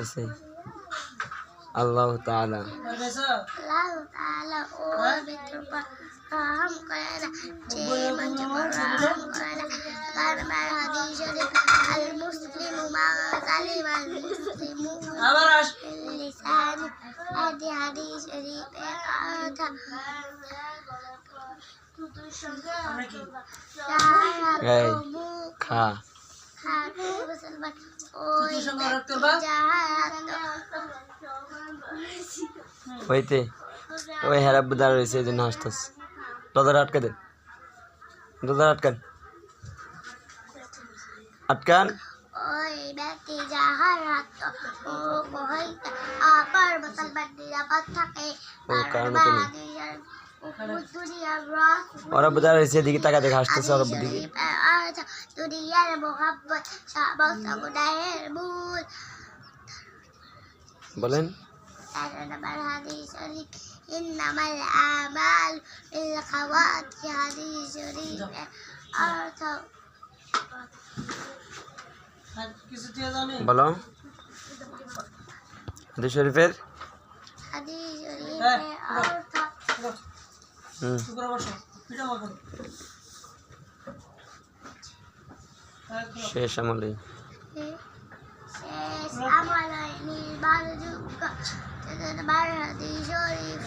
ऐसे। अल्लाह ताला। अल्लाह ताला और मित्र पर रहम जे बच्चे पर रहम करना घर हदीस शरीफ अल मुस्लिम मागलिम अल मुस्लिम लिसान आदि हदीस शरीफ एक अर्थ खा। হইতে। ওই হেরা বুদার রয়েছে এই জন্য হাসতেছে দরজার আটকে দেন দরজার আটকান। আটকান। ওই ব্যক্তি যাহার হাত ও হইতে অপর মুসলমান নিরাপদ থাকে ওই ওরা বুদার রয়েছে এদিকে তাকা দেখে হাসতেছে ওরা দিকে বিল। শরীফের? হাদিস শরীফের অর্থ শেষ আমলে। শেষ আমলের নির্ভরযোগ্য তেরো নম্বর হাদিস শরীফ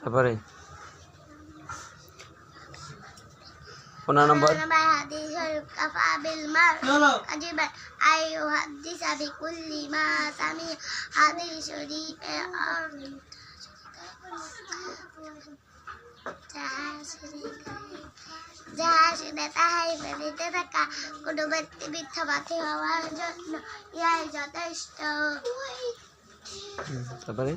তারপরে? পনেরো নম্বর। যাহা শুনে তাহাই মেনে থাকা কোনো ব্যক্তি মিথ্যাবাদী হওয়ার জন্য ইহাই যথেষ্ট তারপরে?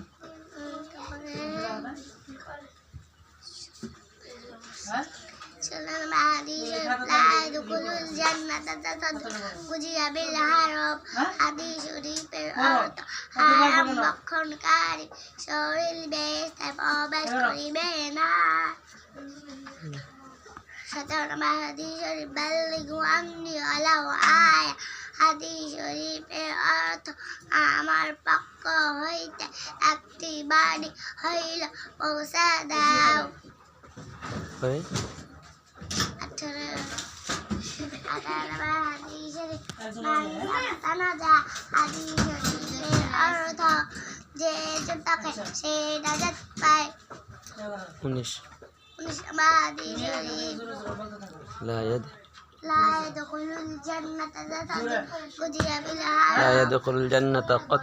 হাদিস শরীফের অর্থ আমার পক্ষ হইতে একটি বাণী হইল পৌঁছা দাও। তারপরে আঠারো আঠারো হাদিস শরীফ একজন তানাজা হাদিস শরীফের অর্থ যে যতকে সে নাজাত পায় উনিশ উনিশ নম্বর হাদিস শরীফ জোরে জোরে বলতে থাকো লা ইয়াদ لا يدخل الجنة ذات قضي لا بالحرام يدخل الجنة قط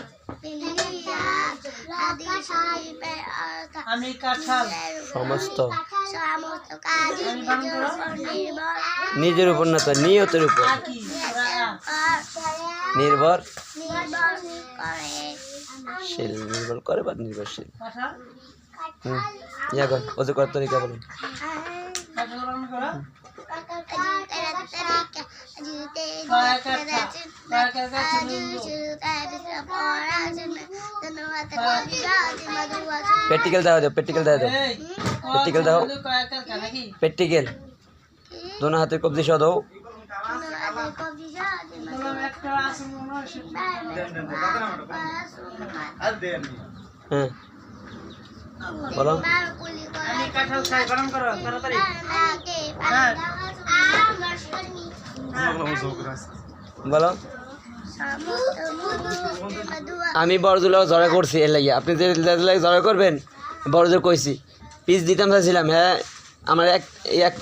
আমি কাঁঠাল সমস্ত। সমস্ত নিজের উপর নির্ভর নিজের উপর না তো নিয়তের উপর। নির্ভর। নির্ভর। করে শীল নির্ভর করে বা নির্ভরশীল? হুম। ইয়া কর তরিকা বলুন কাঁঠাল রান্না করা প্র্যাকটিক্যাল দেওয়া দাও প্র্যাকটিক্যাল দেওয়া দাও এই Practical দাও। কয়েকটা কাটা কি প্র্যাকটিক্যাল দোনো হাতে কবজি সহ দাও বললাম একটা আছে মনে হয় সে- হ্যাঁ বলো আমি কাঁঠাল খাই গরম করো তাড়াতাড়ি বলো। আমি বড়জুলো জড়া করছি, এর লাগে আপনি যে ঝড়ে করবেন, বড়জোর কইছি, পিস দিতাম চাইছিলাম হ্যাঁ আমার এক এক